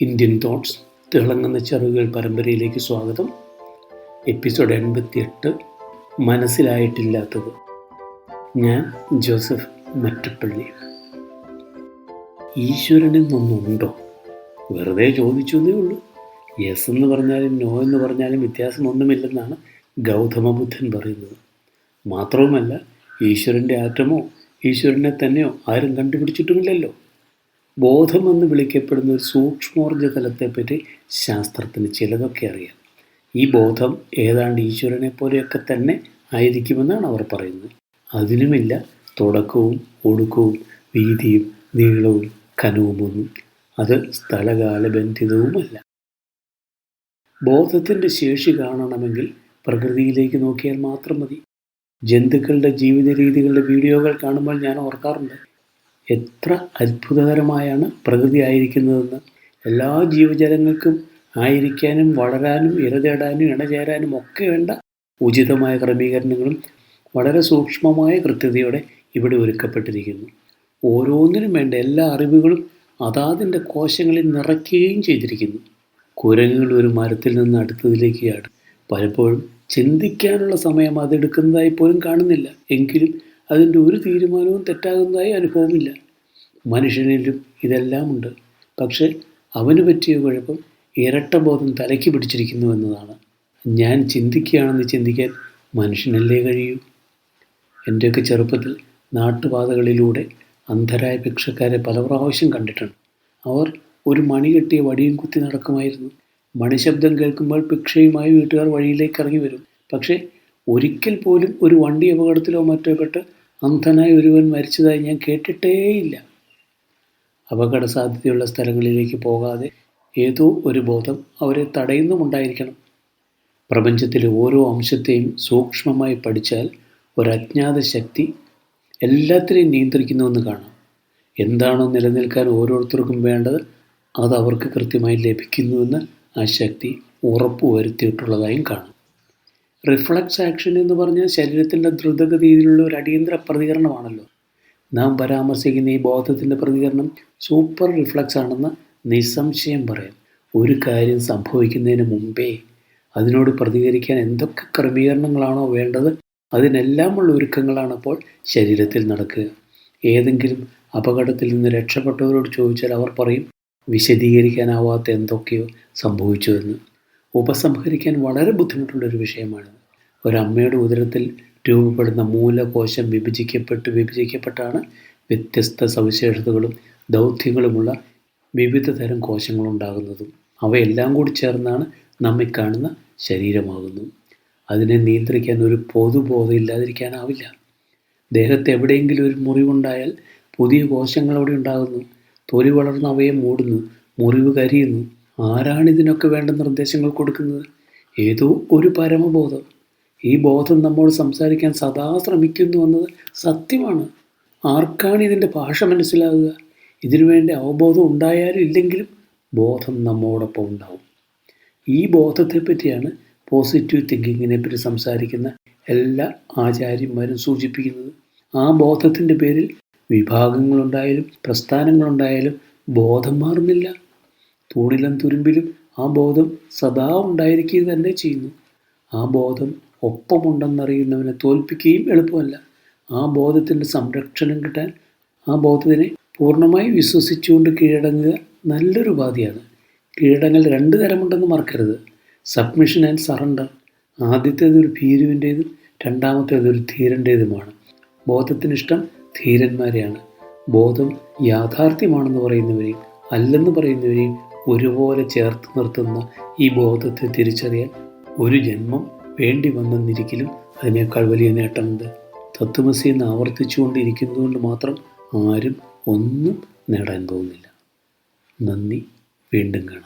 Indian thoughts തിളങ്ങുന്ന ചെറുകൾ പരമ്പരയിലേക്ക് സ്വാഗതം. എപ്പിസോഡ് എൺപത്തിയെട്ട് മനസ്സിലായിട്ടില്ലാത്തത്. ഞാൻ ജോസഫ് മറ്റപ്പള്ളി. ഈശ്വരനെന്നൊന്നുണ്ടോ വെറുതെ ചോദിച്ചു എന്നേ ഉള്ളൂ. യെസ് എന്ന് പറഞ്ഞാലും നോ എന്ന് പറഞ്ഞാലും വ്യത്യാസമൊന്നുമില്ലെന്നാണ് ഗൗതമ ബുദ്ധൻ പറയുന്നത്. മാത്രവുമല്ല ഈശ്വരന്റെ ആറ്റമോ ഈശ്വരനെ തന്നെയോ ആരും കണ്ടുപിടിച്ചിട്ടുമില്ലല്ലോ. ബോധമെന്ന് വിളിക്കപ്പെടുന്ന ഒരു സൂക്ഷ്മോർജ തലത്തെപ്പറ്റി ശാസ്ത്രത്തിന് ചിലതൊക്കെ അറിയാം. ഈ ബോധം ഏതാണ്ട് ഈശ്വരനെ പോലെയൊക്കെ തന്നെ ആയിരിക്കുമെന്നാണ് അവർ പറയുന്നത്. അതിനുമില്ല തുടക്കവും ഒടുക്കവും വീതിയും നീളവും കനവുമൊന്നും അത് സ്ഥലകാലബന്ധിതവുമല്ല. ബോധത്തിന്റെ ശേഷി കാണണമെങ്കിൽ പ്രകൃതിയിലേക്ക് നോക്കിയാൽ മാത്രം മതി. ജന്തുക്കളുടെ ജീവിത രീതികളുടെ വീഡിയോകൾ കാണുമ്പോൾ ഞാൻ ഓർക്കാറുണ്ട്. എത്ര അത്ഭുതകരമായാണ് പ്രകൃതി ആയിരിക്കുന്നതെന്ന്. എല്ലാ ജീവജാലങ്ങൾക്കും ആയിരിക്കാനും വളരാനും ഇരതേടാനും ഇണചേരാനും ഒക്കെ വേണ്ട ഉചിതമായ ക്രമീകരണങ്ങളും വളരെ സൂക്ഷ്മമായ കൃത്യതയോടെ ഇവിടെ ഒരുക്കപ്പെട്ടിരിക്കുന്നു. ഓരോന്നിനും വേണ്ട എല്ലാ അറിവുകളും അതാതിന്റെ കോശങ്ങളിൽ നിറയ്ക്കുകയും ചെയ്തിരിക്കുന്നു. കുരങ്ങുകൾ ഒരു മരത്തിൽ നിന്ന് അടുത്തതിലേക്ക് പലപ്പോഴും ചിന്തിക്കാനുള്ള സമയം അതെടുക്കുന്നതായി പോലും കാണുന്നില്ല. എങ്കിലും അതിന്റെ ഒരു തീരുമാനവും തെറ്റാകുന്നതായി അനുഭവമില്ല. മനുഷ്യനിലും ഇതെല്ലാം ഉണ്ട് പക്ഷേ അവന് പറ്റിയ കുഴപ്പം ഇരട്ടബോധം തലയ്ക്ക് പിടിച്ചിരിക്കുന്നു എന്നതാണ്. ഞാൻ ചിന്തിക്കുകയാണെന്ന് ചിന്തിക്കാൻ മനുഷ്യനല്ലേ കഴിയൂ? എന്റെയൊക്കെ ചെറുപ്പത്തിൽ നാട്ടുപാതകളിലൂടെ അന്ധരായ ഭിക്ഷക്കാരെ പല പ്രാവശ്യം കണ്ടിട്ടുണ്ട്. അവർ ഒരു മണി കെട്ടിയ വടിയും കുത്തി നടക്കുമായിരുന്നു. മണിശബ്ദം കേൾക്കുമ്പോൾ ഭിക്ഷയുമായി വീട്ടുകാർ വഴിയിലേക്ക് ഇറങ്ങി വരും. പക്ഷേ ഒരിക്കൽ പോലും ഒരു വണ്ടി അപകടത്തിലോ മറ്റോ പെട്ട് അന്ധനായ ഒരുവൻ മരിച്ചതായി ഞാൻ കേട്ടിട്ടേയില്ല. അപകട സാധ്യതയുള്ള സ്ഥലങ്ങളിലേക്ക് പോകാതെ ഏതോ ഒരു ബോധം അവരെ തടയുന്നുമുണ്ടായിരിക്കണം. പ്രപഞ്ചത്തിലെ ഓരോ അംശത്തെയും സൂക്ഷ്മമായി പഠിച്ചാൽ ഒരു അജ്ഞാത ശക്തി എല്ലാത്തിനെയും നിയന്ത്രിക്കുന്നുവെന്ന് കാണാം. എന്താണോ നിലനിൽക്കാൻ ഓരോരുത്തർക്കും വേണ്ടത് അത് അവർക്ക് കൃത്യമായി ലഭിക്കുന്നുവെന്ന് ആ ശക്തി ഉറപ്പുവരുത്തിയിട്ടുള്ളതായും കാണാം. റിഫ്ലക്സ് ആക്ഷൻ എന്ന് പറഞ്ഞാൽ ശരീരത്തിന്റെ ദ്രുതഗതിയിലുള്ള ഒരു അടിയന്തര പ്രതികരണമാണല്ലോ. നാം പരാമർശിക്കുന്ന ഈ ബോധത്തിന്റെ പ്രതികരണം സൂപ്പർ റിഫ്ലക്സ് ആണെന്ന് നിസ്സംശയം പറയാം. ഒരു കാര്യം സംഭവിക്കുന്നതിന് മുമ്പേ അതിനോട് പ്രതികരിക്കാൻ എന്തൊക്കെ ക്രമീകരണങ്ങളാണോ വേണ്ടത് അതിനെല്ലാമുള്ള ഒരുക്കങ്ങളാണ് അപ്പോൾ ശരീരത്തിൽ നടക്കുക. ഏതെങ്കിലും അപകടത്തിൽ നിന്ന് രക്ഷപ്പെട്ടവരോട് ചോദിച്ചാൽ അവർ പറയും വിശദീകരിക്കാനാവാത്ത എന്തൊക്കെയോ സംഭവിച്ചുവെന്ന്. ഉപസംഹരിക്കാൻ വളരെ ബുദ്ധിമുട്ടുള്ള ഒരു വിഷയമാണ്. ഒരമ്മയുടെ ഉദരത്തിൽ രൂപപ്പെടുന്ന മൂലകോശം വിഭജിക്കപ്പെട്ട് വിഭജിക്കപ്പെട്ടാണ് വ്യത്യസ്ത സവിശേഷതകളും ദൗത്യങ്ങളുമുള്ള വിവിധ തരം കോശങ്ങളുണ്ടാകുന്നതും. അവയെല്ലാം കൂടി ചേർന്നാണ് നമ്മെ കാണുന്ന ശരീരമാകുന്നു. അതിനെ നിയന്ത്രിക്കാൻ ഒരു പൊതുബോധം ഇല്ലാതിരിക്കാനാവില്ല. ദേഹത്ത് എവിടെയെങ്കിലും ഒരു മുറിവുണ്ടായാൽ പുതിയ കോശങ്ങൾ അവിടെ ഉണ്ടാകുന്നു. തൊലി വളർന്ന് അവയെ മൂടുന്നു. മുറിവ് കരിയുന്നു. ആരാണ് ഇതിനൊക്കെ വേണ്ട നിർദ്ദേശങ്ങൾ കൊടുക്കുന്നത്? ഏതോ ഒരു പരമബോധം. ഈ ബോധം നമ്മോട് സംസാരിക്കാൻ സദാ ശ്രമിക്കുന്നു എന്നത് സത്യമാണ്. ആർക്കാണ് ഇതിന്റെ ഭാഷ മനസ്സിലാകുക? ഇതിനുവേണ്ടി അവബോധം ഉണ്ടായാലും ഇല്ലെങ്കിലും ബോധം നമ്മോടൊപ്പം ഉണ്ടാവും. ഈ ബോധത്തെ പറ്റിയാണ് പോസിറ്റീവ് തിങ്കിങ്ങിനെ പറ്റി സംസാരിക്കുന്ന എല്ലാ ആചാര്യന്മാരും സൂചിപ്പിക്കുന്നത്. ആ ബോധത്തിന്റെ പേരിൽ വിഭാഗങ്ങളുണ്ടായാലും പ്രസ്ഥാനങ്ങളുണ്ടായാലും ബോധം മാറുന്നില്ല. തൂണിലും തുരുമ്പിലും ആ ബോധം സദാ ഉണ്ടായിരിക്കുക തന്നെ ചെയ്യുന്നു. ആ ബോധം ഒപ്പമുണ്ടെന്നറിയുന്നവനെ തോൽപ്പിക്കുകയും എളുപ്പമല്ല. ആ ബോധത്തിന്റെ സംരക്ഷണം കിട്ടാൻ ആ ബോധത്തിനെ പൂർണമായി വിശ്വസിച്ചുകൊണ്ട് കീഴടങ്ങുക നല്ലൊരു ഉപാധിയാണ്. കീഴടങ്ങൽ രണ്ട് തരമുണ്ടെന്ന് മറക്കരുത്. സബ്മിഷൻ ആൻഡ് സറണ്ടർ ആദ്യത്തേത് ഒരു ഭീരുവിന്റേതും രണ്ടാമത്തേത് ഒരു ധീരന്റേതുമാണ് ബോധത്തിനിഷ്ടം ധീരന്മാരെയാണ്. ബോധം യാഥാർത്ഥ്യമാണെന്ന് പറയുന്നവരെയും അല്ലെന്ന് പറയുന്നവരെയും ഒരുപോലെ ചേർത്ത് നിർത്തുന്ന ഈ ബോധത്തെ തിരിച്ചറിയാൻ ഒരു ജന്മം വേണ്ടി വന്നെന്നിരിക്കലും അതിനേക്കാൾ വലിയ നേട്ടമുണ്ട്. തത്വമസി എന്ന് ആവർത്തിച്ചുകൊണ്ടിരിക്കുന്നതുകൊണ്ട് മാത്രം ആരും ഒന്നും നേടാൻ പോകുന്നില്ല. നന്ദി വീണ്ടും കാണാം.